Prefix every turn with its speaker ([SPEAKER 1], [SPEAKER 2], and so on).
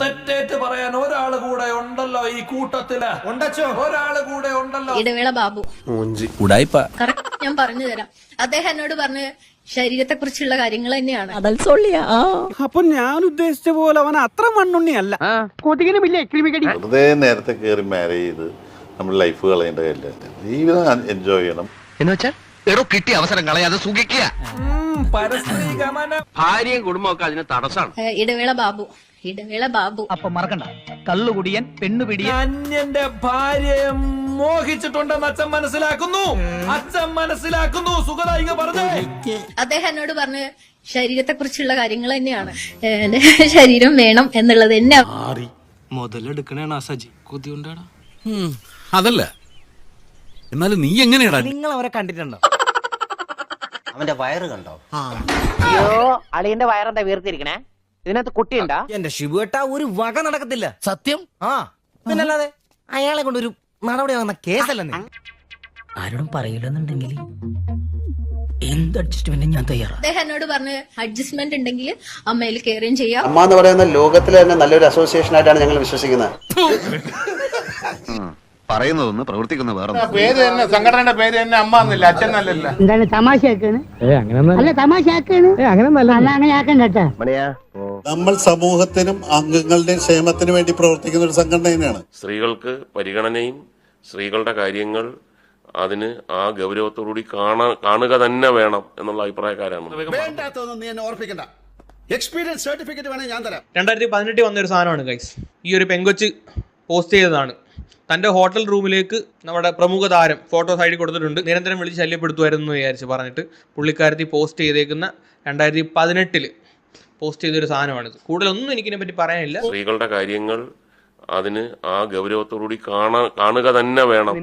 [SPEAKER 1] തെറ്റേറ്റ് പറയാൻ ഒരാൾ കൂടെ ഉണ്ടല്ലോ ഈ കൂട്ടത്തിൽ.
[SPEAKER 2] ഉണ്ടച്ചോ?
[SPEAKER 1] ഒരാൾ കൂടെ ഉണ്ടല്ലോ.
[SPEAKER 3] ഇടവേള ബാബു.
[SPEAKER 4] ഉടായിപ്പ.
[SPEAKER 3] കറക്റ്റ് ഞാൻ പറഞ്ഞു തരാം. അദ്ദേഹം എന്നോട് പറഞ്ഞ് ശരീരത്തെ കുറിച്ചുള്ള കാര്യങ്ങൾ തന്നെയാണ്.
[SPEAKER 5] അപ്പൊ ഞാൻ ഉദ്ദേശിച്ച പോലെ അവൻ അത്ര മണ്ണുണ്ണിയല്ല.
[SPEAKER 6] വെറുതെ നേരത്തെ കയറി മാരേജ് ചെയ്ത് നമ്മൾ ലൈഫ് കളയേണ്ട കാര്യമില്ല. ജീവിതം എൻജോയ് ചെയ്യണം.
[SPEAKER 7] എന്ന് വെച്ചാൽ എടോ കിട്ടിയ അവസരം കളയാതെ സുഖിക്കുക.
[SPEAKER 1] ഉം, പരസ്ത്രീ ഗമനം.
[SPEAKER 7] ഭാര്യയും കുടുംബമൊക്കെ അതിന് തടസ്സമാണ്
[SPEAKER 3] ഏഹ് ഇടവേള ബാബു. ഇടവേള ബാബു.
[SPEAKER 8] അപ്പൊ മറക്കണ്ട. കള്ളുകുടിയൻ പെണ്ണുപിടിയൻ
[SPEAKER 1] അന്യന്റെ ഭാര്യയെ മോഹിച്ചിട്ടുണ്ടെന്ന് അച്ഛൻ മനസ്സിലാക്കുന്നു. അച്ഛൻ മനസ്സിലാക്കുന്നു. സുഖദായിക പറഞ്ഞേ.
[SPEAKER 3] അദ്ദേഹം എന്നോട് പറഞ്ഞ ശരീരത്തെ കുറിച്ചുള്ള കാര്യങ്ങൾ തന്നെയാണ്. എന്റെ ശരീരം വേണം എന്നുള്ളത് തന്നെ.
[SPEAKER 4] മുതലെടുക്കണേണ സജി കൊതിയുണ്ടാടാ. അതല്ല. എന്നാലും നീ എങ്ങനെയാടാ?
[SPEAKER 5] നിങ്ങൾ അവരെ കണ്ടിട്ടുണ്ടോ?
[SPEAKER 2] അവന്റെ വയറ് കണ്ടോ?
[SPEAKER 8] അയ്യോ അളിയന്റെ വയറെന്താ വീർത്തിരിക്കണേ? ഇതിനകത്ത് കുട്ടിയുണ്ടാ?
[SPEAKER 5] എന്റെ ശിവുവേട്ട ഒരു വക നടക്കത്തില്ല.
[SPEAKER 4] സത്യം?
[SPEAKER 5] ആ പിന്നല്ലാതെ? അയാളെ കൊണ്ട് ഒരു നടപടി വന്ന കേസല്ല നീ?
[SPEAKER 8] ആരോടും പറയില്ലെന്നുണ്ടെങ്കിൽ എന്ത് അഡ്ജസ്റ്റ്മെന്റും ഞാൻ തയ്യാറാ.
[SPEAKER 3] അദ്ദേഹം എന്നോട് പറഞ്ഞ അഡ്ജസ്റ്റ്മെന്റ് ഉണ്ടെങ്കിൽ അമ്മയിൽ കയറുകയും ചെയ്യാം.
[SPEAKER 9] അമ്മ എന്ന് പറയുന്ന ലോകത്തിലെ തന്നെ നല്ലൊരു അസോസിയേഷൻ ആയിട്ടാണ് ഞങ്ങൾ വിശ്വസിക്കുന്നത്.
[SPEAKER 7] പറയുന്നതൊന്ന് പ്രവർത്തിക്കുന്ന വേറെ
[SPEAKER 6] പേര് തന്നെ സംഘടനയുടെ പേര് തന്നെ അമ്മ എന്നില്ല അച്ഛൻ നല്ലല്ല
[SPEAKER 8] എന്താണ് തമാശയാക്കാണ്? അല്ല തമാശയാക്കാണ്. അല്ല അങ്ങനെ ആക്കണ്ട കേട്ടാ.
[SPEAKER 6] നമ്മൾ സമൂഹത്തിനും അംഗങ്ങളുടെ ക്ഷേമത്തിനു വേണ്ടി പ്രവർത്തിക്കുന്ന ഒരു സംഘടന തന്നെയാണ്.
[SPEAKER 10] സ്ത്രീകൾക്ക് പരിഗണനയും സ്ത്രീകളുടെ കാര്യങ്ങൾ അതിന് ആ ഗൗരവത്തോടുകൂടി കാണാ കാണുക തന്നെ വേണം എന്നുള്ള അഭിപ്രായക്കാരാണ്.
[SPEAKER 6] വേണ്ടാത്തൊന്നും നീ എന്നെ ഓർപ്പിക്കണ്ട. എക്സ്പീരിയൻസ് സർട്ടിഫിക്കറ്റ് വേണേ ഞാൻ തരാം.
[SPEAKER 11] രണ്ടായിരത്തി പതിനെട്ടിൽ വന്നൊരു സാധനമാണ് ഗൈസ് ഈ ഒരു പെങ്കൊച്ച് പോസ്റ്റ് ചെയ്തതാണ്. തന്റെ ഹോട്ടൽ റൂമിലേക്ക് നമ്മുടെ പ്രമുഖ താരം ഫോട്ടോ സൈഡിൽ കൊടുത്തിട്ടുണ്ട്. നിരന്തരം വിളിച്ച് ശല്യപ്പെടുത്തുമായിരുന്നു എന്ന് വിചാരിച്ച് പറഞ്ഞിട്ട് പുള്ളിക്കാരത്തി പോസ്റ്റ് ചെയ്തേക്കുന്ന രണ്ടായിരത്തി പതിനെട്ടിൽ പോസ്റ്റ് ചെയ്തൊരു സാധനമാണിത് കൂടുതലൊന്നും എനിക്കിതിനെ പറ്റി പറയാനില്ല.
[SPEAKER 10] സ്ത്രീകളുടെ കാര്യങ്ങൾ അതിന് ആ ഗൗരവത്തോടുകൂടി കാണാ കാണുക തന്നെ വേണം.